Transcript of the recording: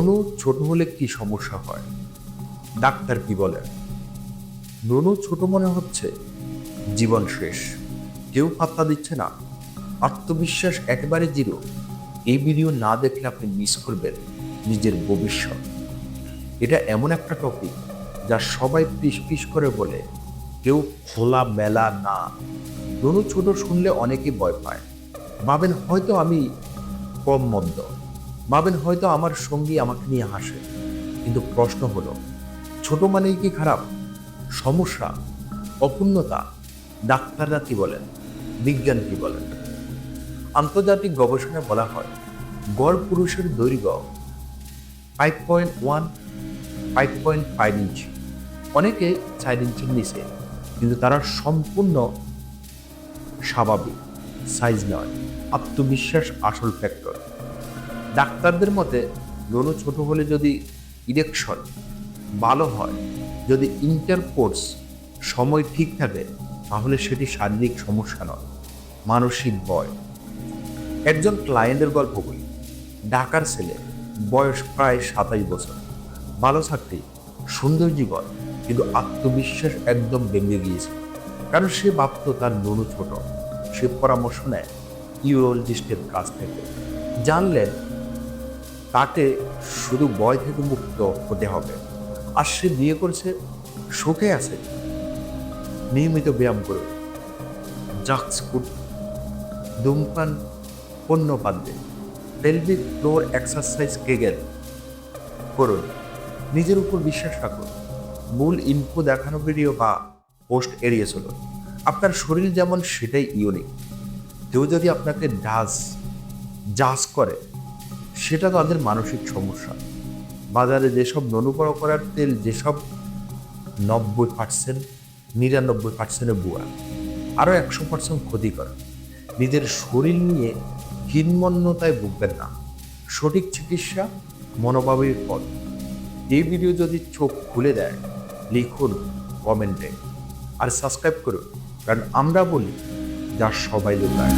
ননু ছোট হলে কি সমস্যা হয়? ডাক্তার কি বলেন? ননু ছোট মনে হচ্ছে, জীবন শেষ, কেউ পাত্তা দিচ্ছে না। আত্মবিশ্বাস একেবারে জিরো। এই ভিডিও না দেখলে আপনি মিস করবেন নিজের ভবিষ্যৎ। এটা এমন একটা টপিক যা সবাই পিস পিস করে বলে, কেউ খোলা মেলা না। ননু ছোট শুনলে অনেকে ভয় পায়। ভাবেন হয়তো আমি কম মন্দ। ভাবেন হয়তো আমার সঙ্গী আমাকে নিয়ে হাসে। কিন্তু প্রশ্ন হলো, ছোট মানেই কি খারাপ? সমস্যা? অপূর্ণতা? ডাক্তাররা কি বলেন? বিজ্ঞান কি বলেন? আন্তর্জাতিক গবেষণায় বলা হয়, গড় পুরুষের দৈর্ঘ্য five point one five point five ইঞ্চি অনেকে চার ইঞ্চির নিচে, কিন্তু তারা সম্পূর্ণ স্বাভাবিক সাইজ নয়। আত্মবিশ্বাস আসল ফ্যাক্টর ডাক্তারদের মতে যৌন ছোট হলে যদি ইরেকশন ভালো হয়, যদি ইন্টারকোর্স সময় ঠিক থাকে, তাহলে সেটি শারীরিক সমস্যা নয়, মানসিক ভয়। একজন ক্লায়েন্টের গল্প বলি। ঢাকার ছেলে, বয়স প্রায় সাতাশ বছর। ভালো চাকরি সুন্দর জীবন, কিন্তু আত্মবিশ্বাস একদম ভেঙে গিয়েছে। কারণ সে ভাবত তার নুনু ছোট। সে পরামর্শ নেয়, ইউরোলজিস্টের কাছ থেকে। জানলেন তাকে শুধু বয় থেকে মুক্ত হতে হবে। আর সে বিয়ে করছে সুখে আছে। নিয়মিত ব্যায়াম করুন। জাক্স করুন ধূমপান, পণ্য বাদ দিন পেলভিক ফ্লোর এক্সারসাইজ কেগেল করুন। নিজের উপর বিশ্বাস রাখুন। মূল ইনফো দেখানো ভিডিও বা পোস্ট এড়িয়ে চলুন। আপনার শরীর যেমন সেটাই ইউনিক কেউ যদি আপনাকে ডাস, জাজ করে সেটা তাদের মানসিক সমস্যা। বাজারে যেসব ননুকর করার তেল, যেসব নব্বই পার্সেন্ট নিরানব্বই পার্সেন্টে বুয়া, আরও একশো পার্সেন্ট ক্ষতিকর। নিজের শরীর নিয়ে হীনমন্যতায় ভুগবেন না। সঠিক চিকিৎসা মনোভাবের পথ। এই ভিডিও যদি চোখ খুলে দেয়, লিখুন কমেন্টে। আর সাবস্ক্রাইব করুন, কারণ আমরা বলি, যা সবাই লোকায়